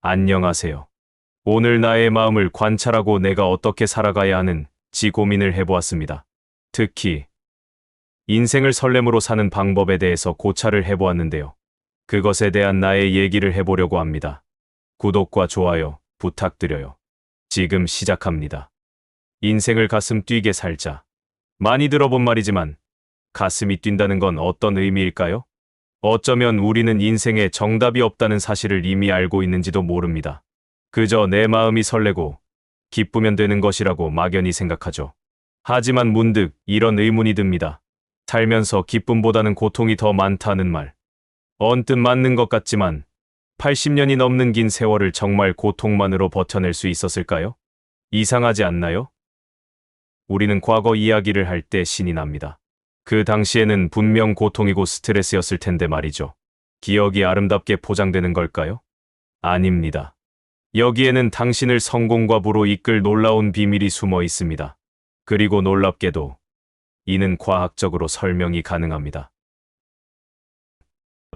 안녕하세요. 오늘 나의 마음을 관찰하고 내가 어떻게 살아가야 하는지 고민을 해보았습니다. 특히 인생을 설렘으로 사는 방법에 대해서 고찰을 해보았는데요. 그것에 대한 나의 얘기를 해보려고 합니다. 구독과 좋아요 부탁드려요. 지금 시작합니다. 인생을 가슴 뛰게 살자. 많이 들어본 말이지만 가슴이 뛴다는 건 어떤 의미일까요? 어쩌면 우리는 인생에 정답이 없다는 사실을 이미 알고 있는지도 모릅니다. 그저 내 마음이 설레고 기쁘면 되는 것이라고 막연히 생각하죠. 하지만 문득 이런 의문이 듭니다. 살면서 기쁨보다는 고통이 더 많다는 말. 언뜻 맞는 것 같지만 80년이 넘는 긴 세월을 정말 고통만으로 버텨낼 수 있었을까요? 이상하지 않나요? 우리는 과거 이야기를 할 때 신이 납니다. 그 당시에는 분명 고통이고 스트레스였을 텐데 말이죠. 기억이 아름답게 포장되는 걸까요? 아닙니다. 여기에는 당신을 성공과 부로 이끌 놀라운 비밀이 숨어 있습니다. 그리고 놀랍게도 이는 과학적으로 설명이 가능합니다.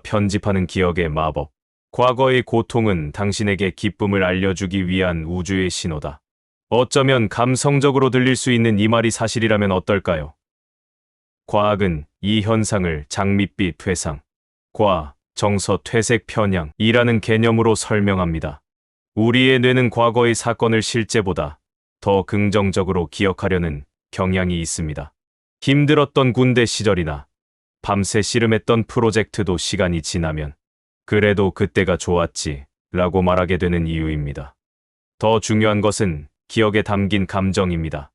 편집하는 기억의 마법. 과거의 고통은 당신에게 기쁨을 알려주기 위한 우주의 신호다. 어쩌면 감성적으로 들릴 수 있는 이 말이 사실이라면 어떨까요? 과학은 이 현상을 장밋빛 퇴상, 과, 정서 퇴색 편향이라는 개념으로 설명합니다. 우리의 뇌는 과거의 사건을 실제보다 더 긍정적으로 기억하려는 경향이 있습니다. 힘들었던 군대 시절이나 밤새 씨름했던 프로젝트도 시간이 지나면 그래도 그때가 좋았지 라고 말하게 되는 이유입니다. 더 중요한 것은 기억에 담긴 감정입니다.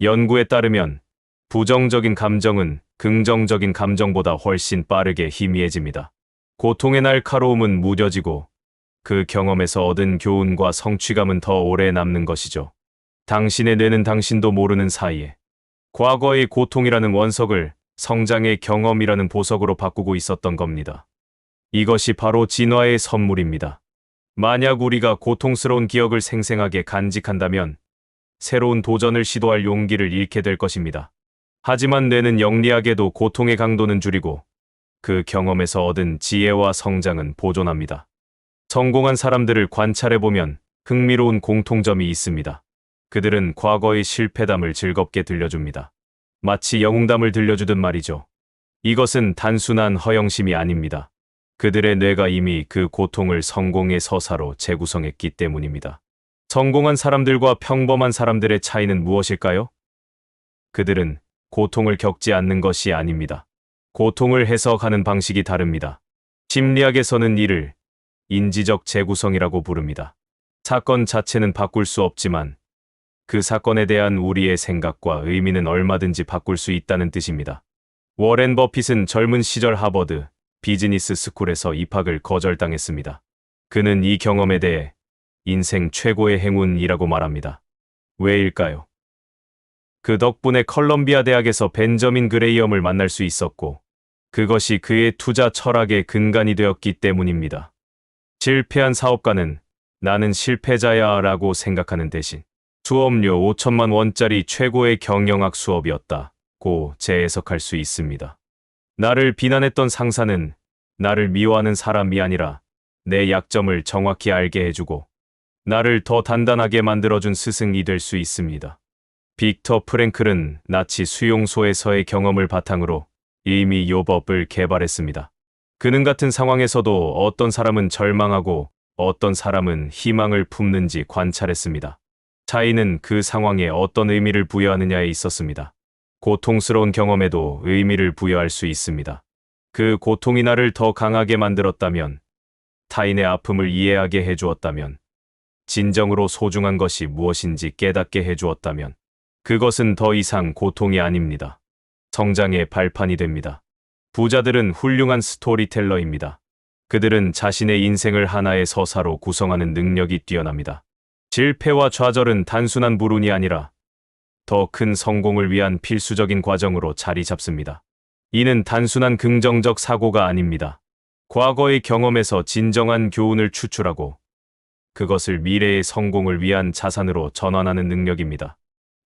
연구에 따르면 부정적인 감정은 긍정적인 감정보다 훨씬 빠르게 희미해집니다. 고통의 날카로움은 무뎌지고 그 경험에서 얻은 교훈과 성취감은 더 오래 남는 것이죠. 당신의 뇌는 당신도 모르는 사이에 과거의 고통이라는 원석을 성장의 경험이라는 보석으로 바꾸고 있었던 겁니다. 이것이 바로 진화의 선물입니다. 만약 우리가 고통스러운 기억을 생생하게 간직한다면 새로운 도전을 시도할 용기를 잃게 될 것입니다. 하지만 뇌는 영리하게도 고통의 강도는 줄이고 그 경험에서 얻은 지혜와 성장은 보존합니다. 성공한 사람들을 관찰해보면 흥미로운 공통점이 있습니다. 그들은 과거의 실패담을 즐겁게 들려줍니다. 마치 영웅담을 들려주듯 말이죠. 이것은 단순한 허영심이 아닙니다. 그들의 뇌가 이미 그 고통을 성공의 서사로 재구성했기 때문입니다. 성공한 사람들과 평범한 사람들의 차이는 무엇일까요? 그들은 고통을 겪지 않는 것이 아닙니다. 고통을 해석하는 방식이 다릅니다. 심리학에서는 이를 인지적 재구성이라고 부릅니다. 사건 자체는 바꿀 수 없지만 그 사건에 대한 우리의 생각과 의미는 얼마든지 바꿀 수 있다는 뜻입니다. 워렌 버핏은 젊은 시절 하버드 비즈니스 스쿨에서 입학을 거절당했습니다. 그는 이 경험에 대해 인생 최고의 행운이라고 말합니다. 왜일까요? 그 덕분에 컬럼비아 대학에서 벤저민 그레이엄을 만날 수 있었고, 그것이 그의 투자 철학의 근간이 되었기 때문입니다. 실패한 사업가는 나는 실패자야 라고 생각하는 대신 수업료 5천만 원짜리 최고의 경영학 수업이었다 고 재해석할 수 있습니다. 나를 비난했던 상사는 나를 미워하는 사람이 아니라 내 약점을 정확히 알게 해주고 나를 더 단단하게 만들어준 스승이 될 수 있습니다. 빅터 프랭클은 나치 수용소에서의 경험을 바탕으로 이미 요법을 개발했습니다. 그는 같은 상황에서도 어떤 사람은 절망하고 어떤 사람은 희망을 품는지 관찰했습니다. 차이는 그 상황에 어떤 의미를 부여하느냐에 있었습니다. 고통스러운 경험에도 의미를 부여할 수 있습니다. 그 고통이 나를 더 강하게 만들었다면, 타인의 아픔을 이해하게 해주었다면, 진정으로 소중한 것이 무엇인지 깨닫게 해주었다면, 그것은 더 이상 고통이 아닙니다. 성장의 발판이 됩니다. 부자들은 훌륭한 스토리텔러입니다. 그들은 자신의 인생을 하나의 서사로 구성하는 능력이 뛰어납니다. 실패와 좌절은 단순한 불운이 아니라 더 큰 성공을 위한 필수적인 과정으로 자리 잡습니다. 이는 단순한 긍정적 사고가 아닙니다. 과거의 경험에서 진정한 교훈을 추출하고 그것을 미래의 성공을 위한 자산으로 전환하는 능력입니다.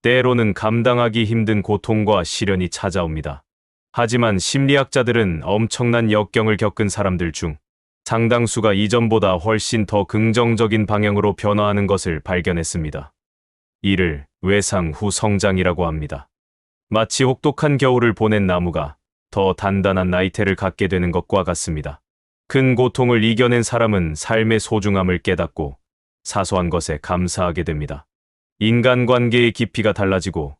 때로는 감당하기 힘든 고통과 시련이 찾아옵니다. 하지만 심리학자들은 엄청난 역경을 겪은 사람들 중 상당수가 이전보다 훨씬 더 긍정적인 방향으로 변화하는 것을 발견했습니다. 이를 외상 후 성장이라고 합니다. 마치 혹독한 겨울을 보낸 나무가 더 단단한 나이테를 갖게 되는 것과 같습니다. 큰 고통을 이겨낸 사람은 삶의 소중함을 깨닫고 사소한 것에 감사하게 됩니다. 인간관계의 깊이가 달라지고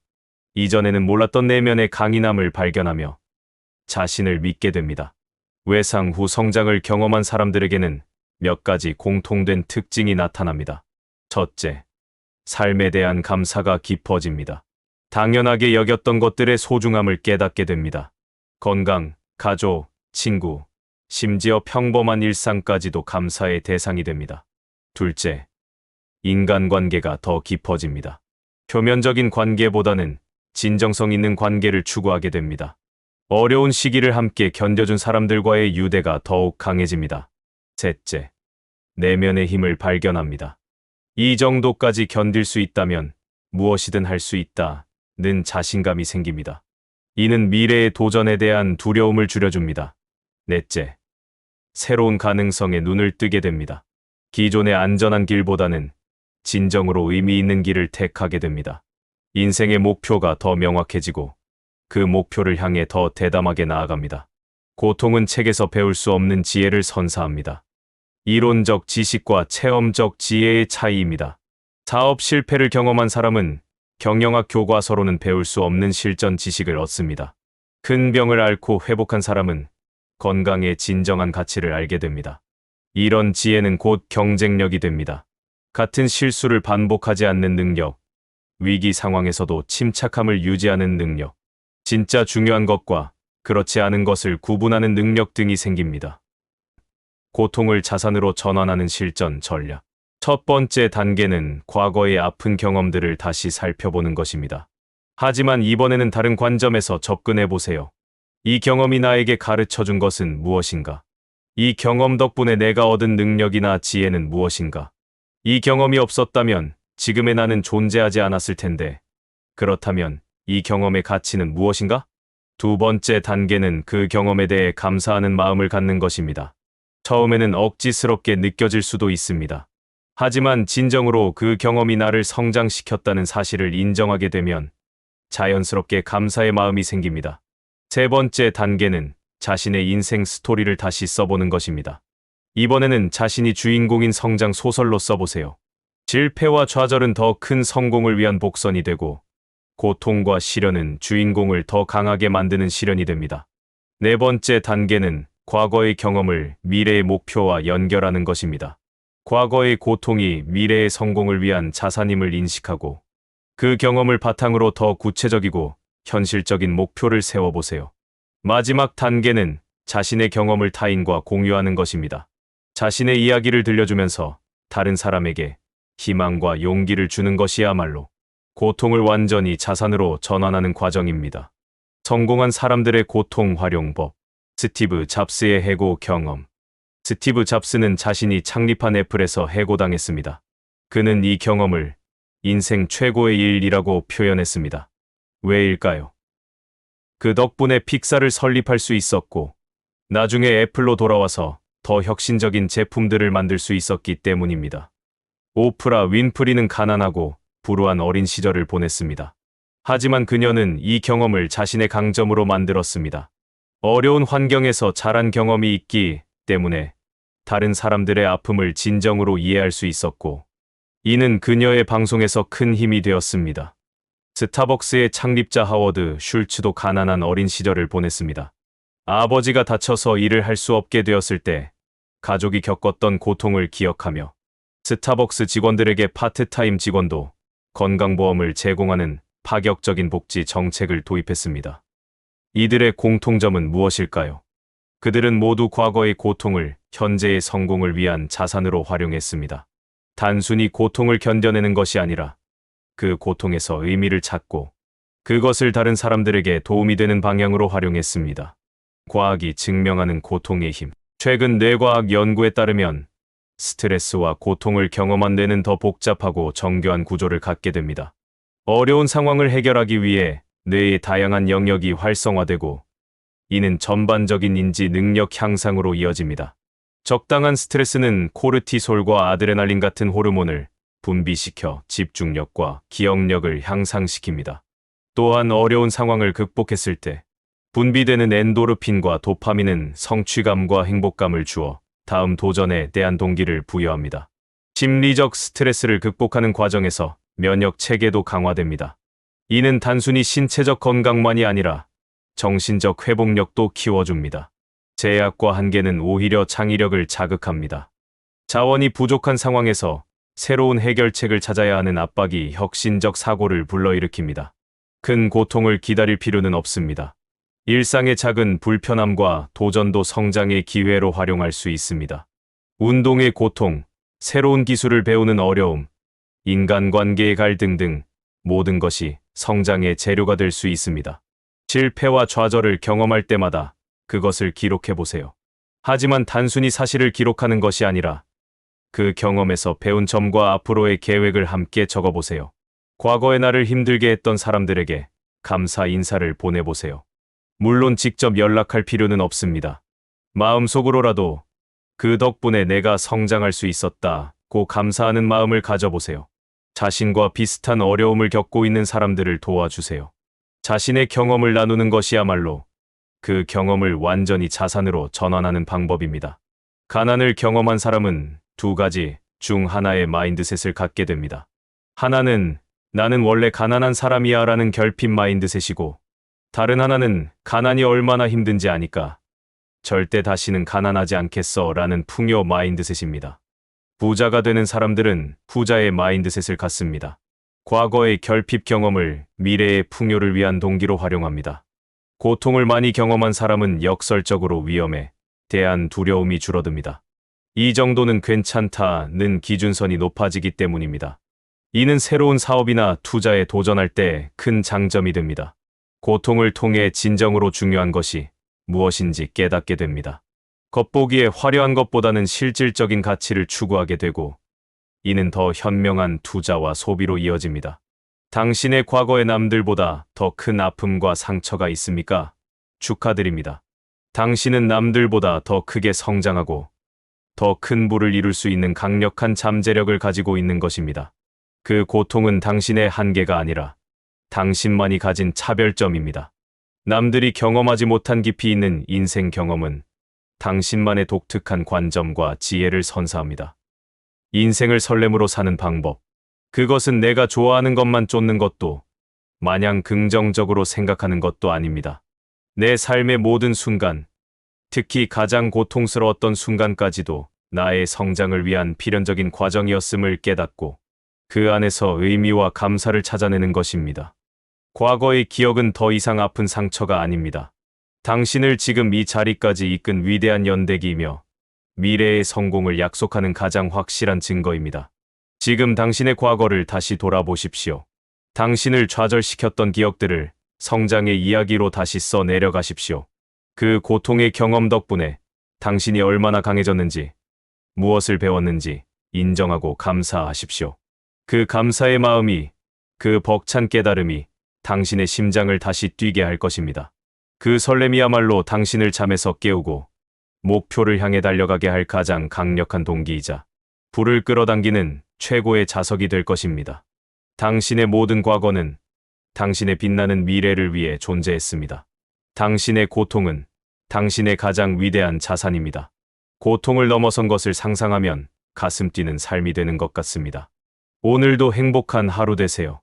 이전에는 몰랐던 내면의 강인함을 발견하며 자신을 믿게 됩니다. 외상 후 성장을 경험한 사람들에게는 몇 가지 공통된 특징이 나타납니다. 첫째, 삶에 대한 감사가 깊어집니다. 당연하게 여겼던 것들의 소중함을 깨닫게 됩니다. 건강, 가족, 친구, 심지어 평범한 일상까지도 감사의 대상이 됩니다. 둘째, 인간관계가 더 깊어집니다. 표면적인 관계보다는 진정성 있는 관계를 추구하게 됩니다. 어려운 시기를 함께 견뎌준 사람들과의 유대가 더욱 강해집니다. 셋째, 내면의 힘을 발견합니다. 이 정도까지 견딜 수 있다면 무엇이든 할 수 있다는 자신감이 생깁니다. 이는 미래의 도전에 대한 두려움을 줄여줍니다. 넷째, 새로운 가능성에 눈을 뜨게 됩니다. 기존의 안전한 길보다는 진정으로 의미 있는 길을 택하게 됩니다. 인생의 목표가 더 명확해지고 그 목표를 향해 더 대담하게 나아갑니다. 고통은 책에서 배울 수 없는 지혜를 선사합니다. 이론적 지식과 체험적 지혜의 차이입니다. 사업 실패를 경험한 사람은 경영학 교과서로는 배울 수 없는 실전 지식을 얻습니다. 큰 병을 앓고 회복한 사람은 건강의 진정한 가치를 알게 됩니다. 이런 지혜는 곧 경쟁력이 됩니다. 같은 실수를 반복하지 않는 능력, 위기 상황에서도 침착함을 유지하는 능력, 진짜 중요한 것과 그렇지 않은 것을 구분하는 능력 등이 생깁니다. 고통을 자산으로 전환하는 실전 전략. 첫 번째 단계는 과거의 아픈 경험들을 다시 살펴보는 것입니다. 하지만 이번에는 다른 관점에서 접근해 보세요. 이 경험이 나에게 가르쳐 준 것은 무엇인가? 이 경험 덕분에 내가 얻은 능력이나 지혜는 무엇인가? 이 경험이 없었다면 지금의 나는 존재하지 않았을 텐데. 그렇다면 이 경험의 가치는 무엇인가? 두 번째 단계는 그 경험에 대해 감사하는 마음을 갖는 것입니다. 처음에는 억지스럽게 느껴질 수도 있습니다. 하지만 진정으로 그 경험이 나를 성장시켰다는 사실을 인정하게 되면 자연스럽게 감사의 마음이 생깁니다. 세 번째 단계는 자신의 인생 스토리를 다시 써보는 것입니다. 이번에는 자신이 주인공인 성장 소설로 써보세요. 실패와 좌절은 더 큰 성공을 위한 복선이 되고 고통과 시련은 주인공을 더 강하게 만드는 시련이 됩니다. 네 번째 단계는 과거의 경험을 미래의 목표와 연결하는 것입니다. 과거의 고통이 미래의 성공을 위한 자산임을 인식하고 그 경험을 바탕으로 더 구체적이고 현실적인 목표를 세워보세요. 마지막 단계는 자신의 경험을 타인과 공유하는 것입니다. 자신의 이야기를 들려주면서 다른 사람에게 희망과 용기를 주는 것이야말로 고통을 완전히 자산으로 전환하는 과정입니다. 성공한 사람들의 고통 활용법. 스티브 잡스의 해고 경험. 스티브 잡스는 자신이 창립한 애플에서 해고당했습니다. 그는 이 경험을 인생 최고의 일이라고 표현했습니다. 왜일까요? 그 덕분에 픽사를 설립할 수 있었고, 나중에 애플로 돌아와서 더 혁신적인 제품들을 만들 수 있었기 때문입니다. 오프라 윈프리는 가난하고 불우한 어린 시절을 보냈습니다. 하지만 그녀는 이 경험을 자신의 강점으로 만들었습니다. 어려운 환경에서 자란 경험이 있기 때문에 다른 사람들의 아픔을 진정으로 이해할 수 있었고, 이는 그녀의 방송에서 큰 힘이 되었습니다. 스타벅스의 창립자 하워드 슐츠도 가난한 어린 시절을 보냈습니다. 아버지가 다쳐서 일을 할 수 없게 되었을 때 가족이 겪었던 고통을 기억하며 스타벅스 직원들에게 파트타임 직원도 건강보험을 제공하는 파격적인 복지 정책을 도입했습니다. 이들의 공통점은 무엇일까요? 그들은 모두 과거의 고통을 현재의 성공을 위한 자산으로 활용했습니다. 단순히 고통을 견뎌내는 것이 아니라 그 고통에서 의미를 찾고 그것을 다른 사람들에게 도움이 되는 방향으로 활용했습니다. 과학이 증명하는 고통의 힘. 최근 뇌과학 연구에 따르면 스트레스와 고통을 경험한 뇌는 더 복잡하고 정교한 구조를 갖게 됩니다. 어려운 상황을 해결하기 위해 뇌의 다양한 영역이 활성화되고 이는 전반적인 인지 능력 향상으로 이어집니다. 적당한 스트레스는 코르티솔과 아드레날린 같은 호르몬을 분비시켜 집중력과 기억력을 향상시킵니다. 또한 어려운 상황을 극복했을 때 분비되는 엔도르핀과 도파민은 성취감과 행복감을 주어 다음 도전에 대한 동기를 부여합니다. 심리적 스트레스를 극복하는 과정에서 면역 체계도 강화됩니다. 이는 단순히 신체적 건강만이 아니라 정신적 회복력도 키워줍니다. 제약과 한계는 오히려 창의력을 자극합니다. 자원이 부족한 상황에서 새로운 해결책을 찾아야 하는 압박이 혁신적 사고를 불러일으킵니다. 큰 고통을 기다릴 필요는 없습니다. 일상의 작은 불편함과 도전도 성장의 기회로 활용할 수 있습니다. 운동의 고통, 새로운 기술을 배우는 어려움, 인간관계의 갈등 등 모든 것이 성장의 재료가 될 수 있습니다. 실패와 좌절을 경험할 때마다 그것을 기록해 보세요. 하지만 단순히 사실을 기록하는 것이 아니라 그 경험에서 배운 점과 앞으로의 계획을 함께 적어 보세요. 과거의 나를 힘들게 했던 사람들에게 감사 인사를 보내보세요. 물론 직접 연락할 필요는 없습니다. 마음속으로라도 그 덕분에 내가 성장할 수 있었다고 감사하는 마음을 가져보세요. 자신과 비슷한 어려움을 겪고 있는 사람들을 도와주세요. 자신의 경험을 나누는 것이야말로 그 경험을 완전히 자산으로 전환하는 방법입니다. 가난을 경험한 사람은 두 가지 중 하나의 마인드셋을 갖게 됩니다. 하나는 나는 원래 가난한 사람이야 라는 결핍 마인드셋이고 다른 하나는 가난이 얼마나 힘든지 아니까 절대 다시는 가난하지 않겠어 라는 풍요 마인드셋입니다. 부자가 되는 사람들은 부자의 마인드셋을 갖습니다. 과거의 결핍 경험을 미래의 풍요를 위한 동기로 활용합니다. 고통을 많이 경험한 사람은 역설적으로 위험에 대한 두려움이 줄어듭니다. 이 정도는 괜찮다는 기준선이 높아지기 때문입니다. 이는 새로운 사업이나 투자에 도전할 때 큰 장점이 됩니다. 고통을 통해 진정으로 중요한 것이 무엇인지 깨닫게 됩니다. 겉보기에 화려한 것보다는 실질적인 가치를 추구하게 되고 이는 더 현명한 투자와 소비로 이어집니다. 당신의 과거의 남들보다 더 큰 아픔과 상처가 있습니까? 축하드립니다. 당신은 남들보다 더 크게 성장하고 더 큰 부를 이룰 수 있는 강력한 잠재력을 가지고 있는 것입니다. 그 고통은 당신의 한계가 아니라 당신만이 가진 차별점입니다. 남들이 경험하지 못한 깊이 있는 인생 경험은 당신만의 독특한 관점과 지혜를 선사합니다. 인생을 설렘으로 사는 방법. 그것은 내가 좋아하는 것만 쫓는 것도 마냥 긍정적으로 생각하는 것도 아닙니다. 내 삶의 모든 순간, 특히 가장 고통스러웠던 순간까지도 나의 성장을 위한 필연적인 과정이었음을 깨닫고 그 안에서 의미와 감사를 찾아내는 것입니다. 과거의 기억은 더 이상 아픈 상처가 아닙니다. 당신을 지금 이 자리까지 이끈 위대한 연대기이며 미래의 성공을 약속하는 가장 확실한 증거입니다. 지금 당신의 과거를 다시 돌아보십시오. 당신을 좌절시켰던 기억들을 성장의 이야기로 다시 써 내려가십시오. 그 고통의 경험 덕분에 당신이 얼마나 강해졌는지, 무엇을 배웠는지 인정하고 감사하십시오. 그 감사의 마음이, 그 벅찬 깨달음이 당신의 심장을 다시 뛰게 할 것입니다. 그 설렘이야말로 당신을 잠에서 깨우고 목표를 향해 달려가게 할 가장 강력한 동기이자 불을 끌어당기는 최고의 자석이 될 것입니다. 당신의 모든 과거는 당신의 빛나는 미래를 위해 존재했습니다. 당신의 고통은 당신의 가장 위대한 자산입니다. 고통을 넘어선 것을 상상하면 가슴 뛰는 삶이 되는 것 같습니다. 오늘도 행복한 하루 되세요.